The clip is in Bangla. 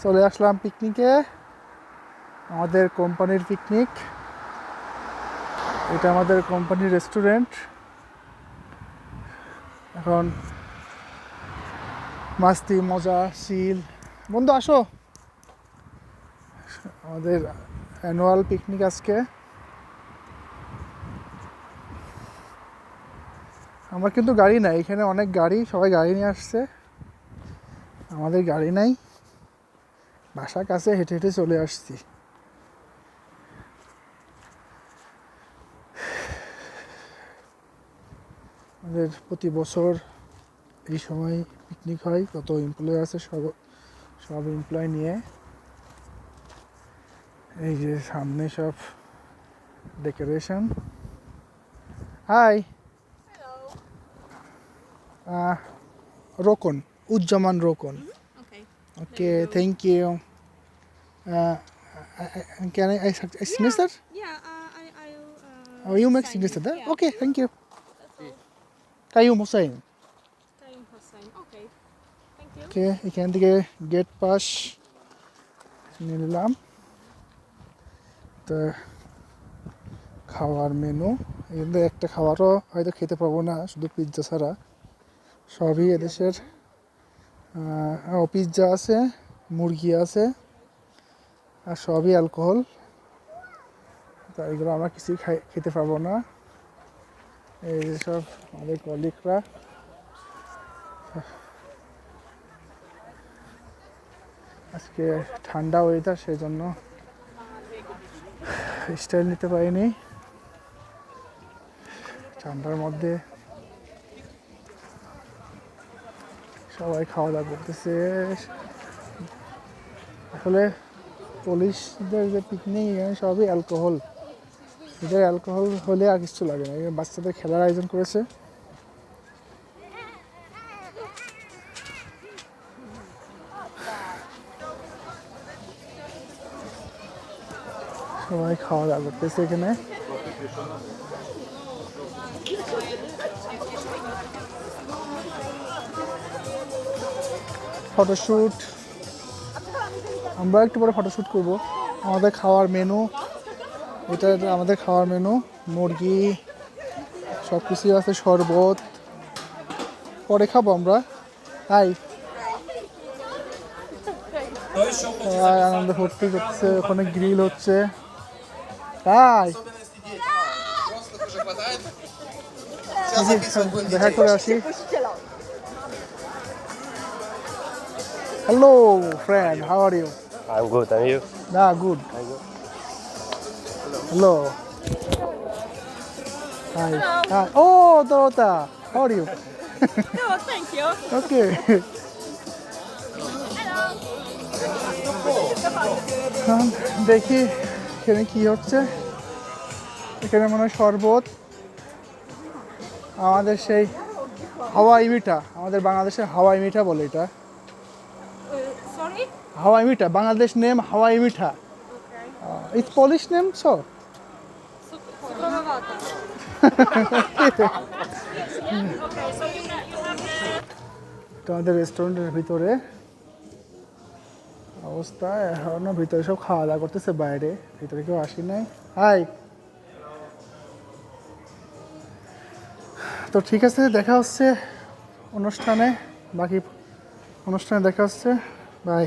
চলে আসলাম পিকনিকে আমাদের কোম্পানির পিকনিক এটা আমাদের কোম্পানির রেস্টুরেন্ট এখন মাস্তি, মজা শিল বন্ধু, আসো। আমাদের অ্যানুয়াল পিকনিক আজকে। আমার কিন্তু গাড়ি নাই, এখানে অনেক গাড়ি, সবাই গাড়ি নিয়ে আসছে। আমাদের গাড়ি নাই। বাসার কাছে হেঁটে হেঁটে চলে আসছি। আমাদের প্রতি বছর এই সময় পিকনিক হয় কত এমপ্লয় আছে সব সব এমপ্লয় নিয়ে। এই যে সামনে সব decoration hi Rokon Uzzaman Rokon. Okay. Okay, thank you. Uh, I- I- can I, I, I signature? Yeah, uh, I, I'll. Uh, Oh, you make sign signature there? Yeah. Okay, thank you. That's all. Kaim Hossain Karim Hussain. Okay. Thank you. Okay এখান থেকে গেট পাস নিয়ে নিলাম তো খাওয়ার মেনু এখান থেকে একটা খাবারও হয়তো খেতে পাবো না শুধু পিৎজা ছাড়া সবই এদেশের পিৎজা আছে, মুরগি আছে, আর সবই অ্যালকোহল তা এগুলো আমরা কিছুই খাই, খেতে পারব না। এই সব আমাদের কলিগরা আজকে ঠান্ডা ওয়েদার সেই জন্য স্টাইল নিতে পারিনি। ঠান্ডার মধ্যে সবাই খাওয়া দাওয়া করতেছে। আসলে পুলিশদের যে পিকনিক, এখানে সবই অ্যালকোহল এদের অ্যালকোহল হলে আর কিছু লাগে না। বাচ্চাদের খেলার আয়োজন করেছে। সবাই খাওয়া দাওয়া করতেছে এখানে। ফটোশ্যুট। আমরা একটু পরে ফটোশ্যুট করব। আমাদের খাওয়ার মেনু এটা আমাদের খাওয়ার মেনু মুরগি সব কিছুই আছে শরবত। পরে খাব আমরা। তাই সবাই আনন্দ ভর্তি করছে ওখানে গ্রিল হচ্ছে। তাই দেখা করে আসি। Hello friend how are you I'm good, and you? না গুড হ্যালো হাই হাই ও দরতা how are you No, thank you. Okay দেখি এখানে কি হচ্ছে। এখানে মনে হয় শরবত। আমাদের সেই হাওয়াই মিঠা। আমাদের বাংলাদেশের হাওয়াই মিঠা বলে এটা। হাওয়াই মিঠা বাংলাদেশ নেম হাওয়াই মিঠা। Okay. It's polish name so so. তোমাদের রেস্টুরেন্টের ভিতরে অবস্থা এখনও ভিতরে সব খাওয়া দাওয়া করতেছে বাইরে ভিতরে কেউ আসি নাই। হাই তো ঠিক আছে দেখা হচ্ছে অনুষ্ঠানে বাকি অনুষ্ঠানে দেখা হচ্ছে। বাই